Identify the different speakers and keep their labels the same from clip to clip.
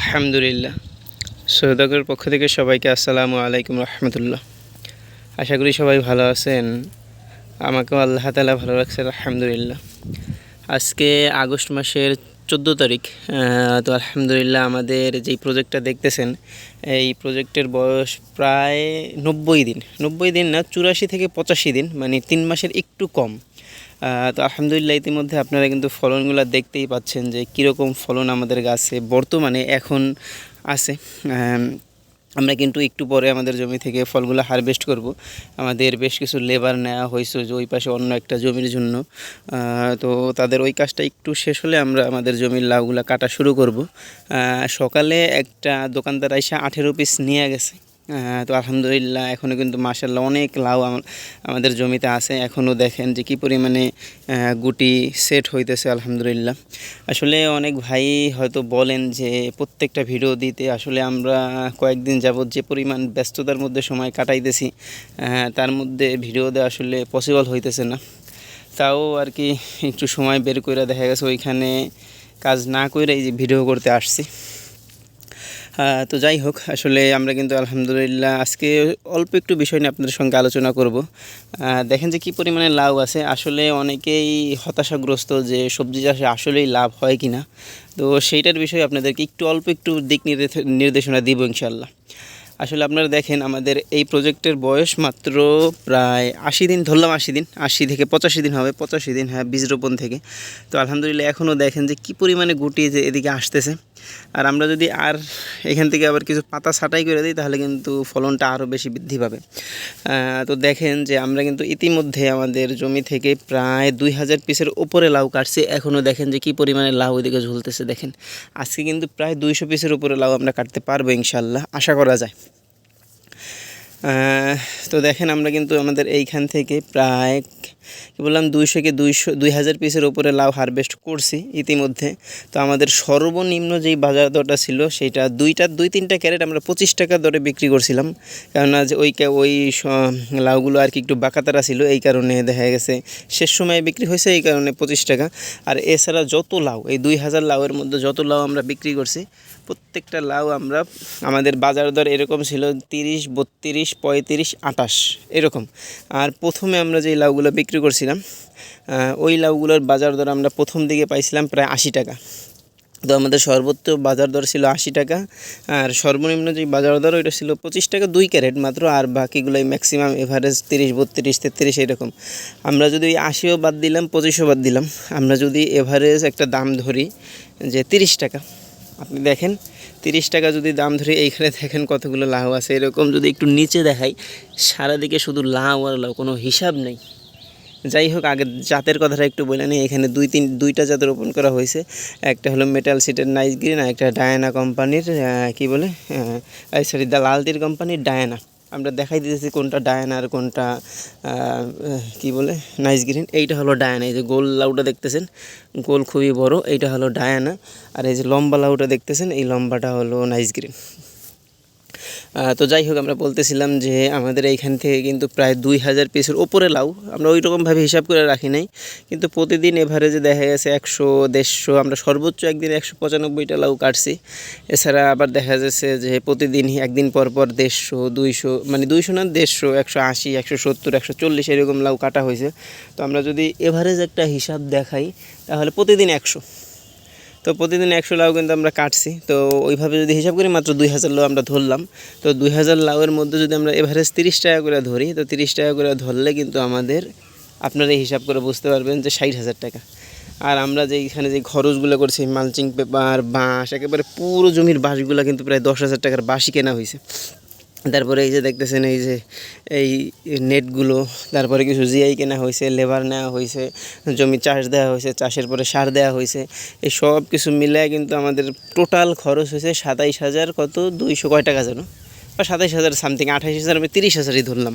Speaker 1: আলহামদুলিল্লাহ। সৌদাগরের পক্ষ থেকে সবাইকে আসসালামু আলাইকুম রহমতুল্লাহ। আশা করি সবাই ভালো আছেন। আমাকেও আল্লাহ তালা ভালো রাখছেন, আলহামদুলিল্লাহ। আজকে আগস্ট মাসের চোদ্দ তারিখ তো আলহামদুলিল্লাহ আমাদের যেই প্রজেক্টটা দেখতেছেন, এই প্রজেক্টের বয়স প্রায় নব্বই দিন। নব্বই দিন না, চুরাশি থেকে পঁচাশি দিন মানে তিন মাসের একটু কম। তো আলহামদুলিল্লাহ ইতিমধ্যে আপনারা কিন্তু ফলনগুলো দেখতেই পাচ্ছেন যে কীরকম ফলন আমাদের গাছে বর্তমানে এখন আছে। আমরা কিন্তু একটু পরে আমাদের জমি থেকে ফলগুলো হারভেস্ট করব। আমাদের বেশ কিছু লেবার নেওয়া হয়েছে যে ওই পাশে অন্য একটা জমির জন্য। তো তাদের ওই কাজটা একটু শেষ হলে আমরা আমাদের জমির লাউগুলো কাটা শুরু করব। সকালে একটা দোকানদার এসে আঠেরো পিস নিয়ে গেছে। তো আলহামদুলিল্লাহ এখনও কিন্তু মাসাল্লাহ অনেক লাউ আমাদের জমিতে আছে। এখনও দেখেন যে কী পরিমাণে গুটি সেট হইতেছে, আলহামদুলিল্লাহ। আসলে অনেক ভাই হয়তো বলেন যে, প্রত্যেকটা ভিডিও দিতে আসলে আমরা কয়েকদিন যাবৎ যে পরিমাণ ব্যস্ততার মধ্যে সময় কাটাইতেছি তার মধ্যে ভিডিও দেওয়া আসলে পসিবল হইতেছে না। তাও আর কি একটু সময় বের করে দেখা গেছে, ওইখানে কাজ না করে এই যে ভিডিও করতে আসছি। তো যাই হোক, আসলে আমরা কিন্তু আলহামদুলিল্লাহ আজকে অল্প একটু বিষয় নিয়ে আপনাদের সঙ্গে আলোচনা করব। দেখেন যে কী পরিমাণে লাভ আছে। আসলে অনেকেই হতাশাগ্রস্ত যে সবজি চাষে আসলেই লাভ হয় কি না তো সেইটার বিষয়ে আপনাদেরকে একটু অল্প একটু দিক নির্দেশ- নির্দেশনা দিব ইনশাল্লাহ আসলে আপনারা দেখেন, আমাদের এই প্রজেক্টের বয়স মাত্র প্রায় আশি দিন, ধরলাম আশি দিন, আশি থেকে পঁচাশি দিন হবে, পঁচাশি দিন হ্যাঁ বীজ রোপণ থেকে। তো আলহামদুলিল্লাহ এখনও দেখেন যে কী পরিমাণে গুটি যে এদিকে আসতেছে। আর আমরা যদি আর এখান থেকে আবার কিছু পাতা ছাঁটাই করে দিই, তাহলে কিন্তু ফলনটা আরও বেশি বৃদ্ধি পাবে। তো দেখেন যে আমরা কিন্তু ইতিমধ্যে আমাদের জমি থেকে প্রায় দুই হাজার পিসের ওপরে লাউ কাটছি। এখনও দেখেন যে কী পরিমাণে লাউ ওইদিকে ঝুলতেছে, দেখেন। আজকে কিন্তু প্রায় দুইশো পিসের উপরে লাউ আমরা কাটতে পারব ইনশাল্লাহ আশা করা যায়। তো দেখেন আমরা কিন্তু আমাদের এইখান থেকে প্রায় কি বললাম, দুইশো কি দুইশো, দুই হাজার পিসের ওপরে লাউ হারভেস্ট করছি ইতিমধ্যে। তো আমাদের সর্বনিম্ন যেই বাজার দরটা ছিল সেটা দুইটা, দুই তিনটা ক্যারেট আমরা পঁচিশ টাকা দরে বিক্রি করছিলাম। কেননা যে ওই ওই লাউগুলো আর কি একটু বাঁকাতারা ছিল, এই কারণে দেখা গেছে শেষ সময়ে বিক্রি হয়েছে, এই কারণে পঁচিশ টাকা। আর এছাড়া যত লাউ, এই দুই হাজার লাউয়ের মধ্যে যত লাউ আমরা বিক্রি করছি, প্রত্যেকটা লাউ আমরা, আমাদের বাজার দর এরকম ছিল তিরিশ, বত্রিশ, পঁয়ত্রিশ আটাশ এরকম। আর প্রথমে আমরা যেই লাউগুলো বিক্রি করছিলাম ওই লাউগুলোর বাজার দর আমরা প্রথম দিকে পাইছিলাম প্রায় আশি টাকা। তো আমাদের সর্বোচ্চ বাজার দর ছিল আশি টাকা, আর সর্বনিম্ন যে বাজার দর ওইটা ছিল পঁচিশ টাকা দুই ক্যারেট মাত্র, আর বাকিগুলোই ম্যাক্সিমাম এভারেজ তিরিশ, বত্রিশ, তেত্রিশ এরকম। আমরা যদি আশিও বাদ দিলাম, পঁচিশও বাদ দিলাম, আমরা যদি এভারেজ একটা দাম ধরি যে তিরিশ টাকা, আপনি দেখেন, তিরিশ টাকা যদি দাম ধরি, এইখানে দেখেন কতগুলো লাউ আছে। এরকম যদি একটু নিচে দেখাই, সারাদিকে শুধু লাউ আর লাউ, কোনো হিসাব নেই। যাই হোক আগে জাতের কথাটা একটু বলে নিই। এখানে দুই তিন, দুইটা জাত রোপণ করা হয়েছে। একটা হলো মেটাল সিটের নাইস গ্রিন আর একটা ডায়ানা কোম্পানির কি বলে? সরি দ্য লালতির কোম্পানির ডায়ানা আমরা দেখাই দিতেছি কোনটা ডায়ানা আর কোনটা কি বলে? নাইস গ্রিন এইটা হলো ডায়ানা এই যে গোল লাউটা দেখতেছেন? গোল খুবই বড়। এইটা হলো ডায়ানা আর এই যে লম্বা লাউটা দেখতেছেন? এই লম্বাটা হলো নাইস গ্রিন তো যাই হোক, আমরা বলতেছিলাম যে আমাদের এইখান থেকে কিন্তু প্রায় দুই হাজার পিসের ওপরে লাউ। আমরা ওই রকমভাবে হিসাব করে রাখি নাই। কিন্তু প্রতিদিন এভারেজে দেখা গেছে একশো, দেড়শো, আমরা সর্বোচ্চ একদিন একশো পঁচানব্বইটা লাউ কাটছি। এছাড়া আবার দেখা যাচ্ছে যে প্রতিদিন একদিন পর পর দেড়শো, দুইশো মানে দুইশো না, দেড়শো, একশো আশি, একশো সত্তর, একশো চল্লিশ এরকম লাউ কাটা হয়েছে। তো আমরা যদি এভারেজ একটা হিসাব দেখাই, তাহলে প্রতিদিন একশো। তো প্রতিদিন একশো লাউ কিন্তু আমরা কাটছি। তো ওইভাবে যদি হিসাব করি মাত্র দুই হাজার লাউ আমরা ধরলাম। তো দুই হাজার লাউয়ের মধ্যে যদি আমরা এভারেজ তিরিশ টাকা করে ধরি, তো তিরিশ টাকা করে ধরলে কিন্তু আমাদের আপনারা হিসাব করে বুঝতে পারবেন যে ষাট হাজার টাকা। আর আমরা যে এখানে যে খরচগুলো করছি মালচিং পেপার বাঁশ, একেবারে পুরো জমির বাঁশগুলো কিন্তু প্রায় দশ হাজার টাকার বাঁশই কেনা হয়েছে। তারপরে এই যে দেখতেছেন, এই যে এই নেটগুলো, তারপরে কিছু জিআই কেনা হয়েছে লেবার নেওয়া হয়েছে, জমি চাষ দেওয়া হয়েছে, চাষের পরে সার দেওয়া হয়েছে, এই সব কিছু মিলে কিন্তু আমাদের টোটাল খরচ হয়েছে সাতাইশ হাজার কত? দুইশো কয় টাকা যেন? বা সাতাইশ হাজার সামথিং আঠাইশ হাজার আমি তিরিশ হাজারই ধরলাম।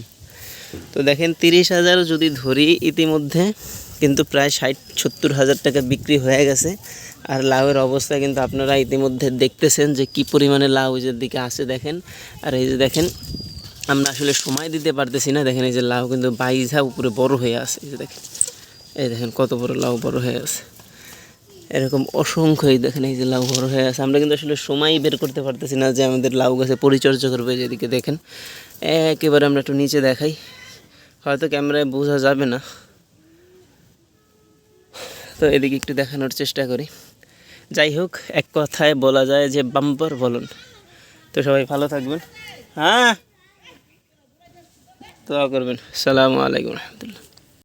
Speaker 1: তো দেখেন, তিরিশ হাজার যদি ধরি ইতিমধ্যে কিন্তু প্রায় ষাট, সত্তর হাজার টাকা বিক্রি হয়ে গেছে। আর লাউয়ের অবস্থা কিন্তু আপনারা ইতিমধ্যে দেখতেছেন যে কি পরিমাণে লাউ যে দিকে আছে দেখেন। আর এই যে দেখেন, আমরা আসলে সময় দিতে পারতেছি না। দেখেন এই যে লাউ কিন্তু বাইঝা উপরে বড় হয়ে আছে। এই যে দেখেন, এই দেখেন কত বড় লাউ বড় হয়ে আছে। এরকম অসংখ্য এই দেখেন এই যে লাউ বড় হয়ে আছে। আমরা কিন্তু আসলে সময় বের করতে পারতেছি না যে আমাদের লাউ গাছে পরিচর্যা করবে যেদিকে দেখেন। একেবারে আমরা একটু নিচে দেখাই। হয়তো ক্যামেরায় বোঝা যাবে না। তো এদিকে একটু দেখানোর চেষ্টা করি। যাই হোক, এক কথায় বলা যায় যে বাম্পার বলুন তো সবাই ভালো থাকবেন। হ্যাঁ? তো করবেন। সালামু আলাইকুম রহমতুল্লাহ।